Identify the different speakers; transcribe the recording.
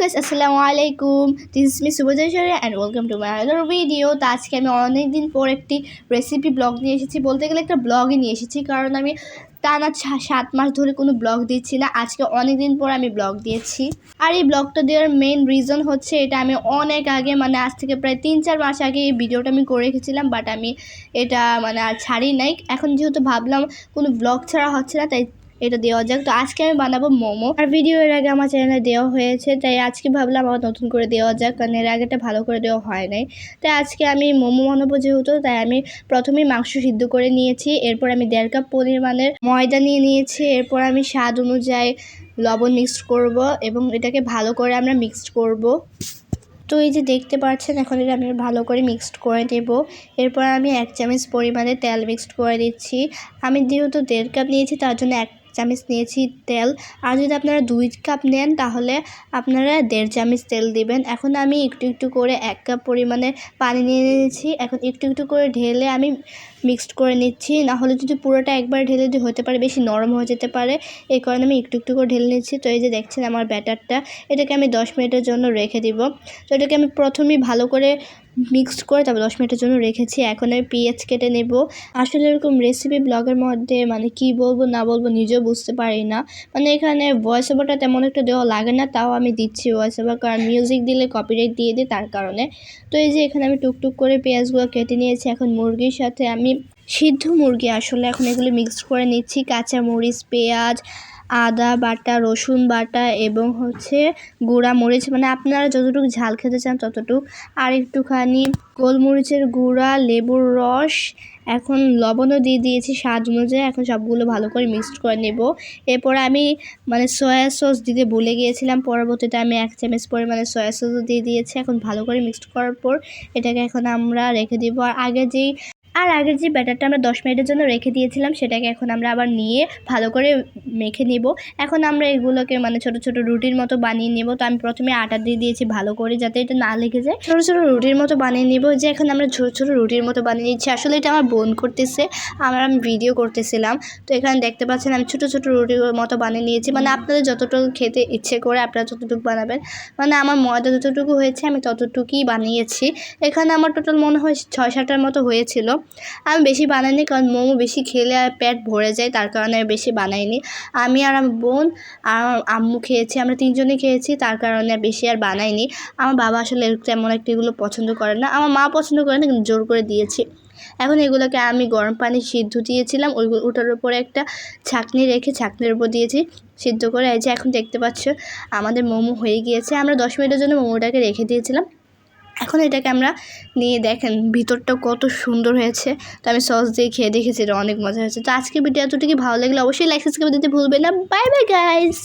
Speaker 1: Guys আসসালামু আলাইকুম this is me Subjeshwari and welcome to my other video তো আজকে আমি অনেক দিন পর একটি রেসিপি ব্লগ নিয়ে এসেছি, বলতে গেলে একটা ব্লগই নিয়ে এসেছি। কারণ আমি টানা সাত মাস ধরে কোনো ব্লগ দিচ্ছি না। আজকে অনেক দিন পর আমি ব্লগ দিয়েছি। আর এই ব্লগটা দেওয়ার মেইন রিজন হচ্ছে এটা আমি অনেক আগে মানে আজ থেকে প্রায় তিন চার মাস আগে এই ভিডিওটা আমি করে রেখেছিলাম বাট আমি এটা মানে আর ছাড়ি নাই এখন যেহেতু ভাবলাম কোনো ব্লগ ছাড়া হচ্ছে না, তাই এটা দেওয়া যাক। তো আজকে আমি বানাবো মোমো। আর ভিডিও এর আগে আমার চ্যানেলে দেওয়া হয়েছে, তাই আজকে ভাবলাম আবার নতুন করে দেওয়া যাক, কারণ এর আগেটা ভালো করে দেওয়া হয় নাই। তাই আজকে আমি মোমো বানাবো যেহেতু, তাই আমি প্রথমেই মাংস সিদ্ধ করে নিয়েছি, এরপর আমি দেড় কাপ পরিমাণের ময়দা নিয়ে নিয়েছি, এরপর আমি স্বাদ অনুযায়ী লবণ মিক্সড করব এবং এটাকে ভালো করে আমরা মিক্সড করব। তো এই যে দেখতে পাচ্ছেন, এখন এটা আমি ভালো করে মিক্সড করে দেব এরপর আমি এক চামচ পরিমাণে তেল মিক্সড করে দিচ্ছি। আমি যেহেতু দেড় কাপ নিয়েছি, তার জন্য এক চামচ নিয়েছি তেল। আর যদি আপনারা দুই কাপ নেন, তাহলে আপনারা দেড় চামচ তেল দিবেন। এখন আমি একটু একটু করে এক কাপ পরিমাণে পানি নিয়ে নিয়েছি। এখন একটু একটু করে ঢেলে আমি মিক্সড করে নিচ্ছি। না হলে যদি পুরোটা একবার ঢেলে যদি হতে পারে বেশি নরম হয়ে যেতে পারে। এই কারণে আমি একটু একটু করে ঢেলে নিচ্ছি। তো এই যে দেখছেন আমার ব্যাটারটা, এটাকে আমি দশ মিনিটের জন্য রেখে দিব। তো এটাকে আমি প্রথমেই ভালো করে মিক্সড করে তারপর দশ মিনিটের জন্য রেখেছি। এখন আমি পেঁয়াজ কেটে নেব। আসলে এরকম রেসিপি ব্লগের মধ্যে মানে কি বলব, না বলব নিজেও বুঝতে পারি না। মানে এখানে ভয়েস ওভারটা তেমন একটা দেওয়া লাগে না, তাও আমি দিচ্ছি ভয়েস ওভার কারণ মিউজিক দিলে কপিরাইট দিয়ে দিই তার কারণে। তো এই যে এখানে আমি টুকটুক করে পেঁয়াজগুলো কেটে নিয়েছি। এখন মুরগির সাথে আমি সিদ্ধ মুরগি আসলে এখন এগুলো মিক্সড করে নিচ্ছি। কাঁচা মরিচ পেঁয়াজ আদা বাটা, রসুন বাটা এবং হচ্ছে গুঁড়া মরিচ। মানে আপনারা যতটুকু ঝাল খেতে চান ততটুকু। আর একটুখানি গোলমরিচের গুঁড়া, লেবুর রস, এখন লবণও দিয়ে দিয়েছি স্বাদ অনুযায়ী। এখন সবগুলো ভালো করে মিক্সড করে নেব। এরপর আমি মানে সয়া সস দিতে ভুলে গিয়েছিলাম। পরবর্তীতে আমি এক চামচ পরিমাণে সয়া সসও দিয়ে দিয়েছি। এখন ভালো করে মিক্সড করার পর এটাকে এখন আমরা রেখে দিব। আর আগে যেই আর আগের যে ব্যাটারটা আমরা দশ মিনিটের জন্য রেখে দিয়েছিলাম, সেটাকে এখন আমরা আবার নিয়ে ভালো করে মেখে নেব। এখন আমরা এগুলোকে মানে ছোট ছোট রুটির মতো বানিয়ে নেব। তো আমি প্রথমে আটা দিয়ে দিয়েছি ভালো করে যাতে এটা না লেগে যায়। ছোট ছোট রুটির মতো বানিয়ে নেব। যে এখন আমরা ছোট ছোট রুটির মতো বানিয়ে নিচ্ছি, আসলে এটা আমার বোন করতেছে, আমার আমি ভিডিও করতেছিলাম। তো এখানে দেখতে পাচ্ছেন আমি ছোট ছোট রুটির মতো বানিয়ে নিয়েছি। মানে আপনাদের যতটুকু খেতে ইচ্ছে করে আপনারা ততটুকু বানাবেন। মানে আমার ময়দা যতটুকু হয়েছে আমি ততটুকুই বানিয়েছি। এখানে আমার টোটাল মনে হয় ছয় সাতটার মতো হয়েছিল। আমি বেশি বানাইনি কারণ মোমো বেশি খেলে আর পেট ভরে যায়, তার কারণে আমি বেশি বানাইনি। আমি আর আমার বোন আর আম্মু খেয়েছি, আমরা তিনজনই খেয়েছি, তার কারণে আর বেশি আর বানাইনি। আমার বাবা আসলে তেমন একটা এগুলো পছন্দ করে না। আমার মা পছন্দ করে না, কিন্তু জোর করে দিয়েছি। এখন এগুলোকে আমি গরম পানি সিদ্ধ দিয়েছিলাম, ওইগুলো ওটার উপরে একটা ছাকনি রেখে ছাকনির উপর দিয়েছি, সিদ্ধ করে। এই যে এখন দেখতে পাচ্ছ, আমাদের মোমো হয়ে গিয়েছে। আমরা দশ মিনিটের জন্য মোমোটাকে রেখে দিয়েছিলাম। এখন এটাকে আমরা নিয়ে দেখেন ভিতরটা কত সুন্দর হয়েছে। তো আমি সস দিয়ে খেয়ে দেখেছি, এটা অনেক মজা হয়েছে। তো আজকে ভিডিও এতটুকু ভালো লাগলে অবশ্যই লাইক সাবস্ক্রাইব দিতে ভুলবে না। Bye bye guys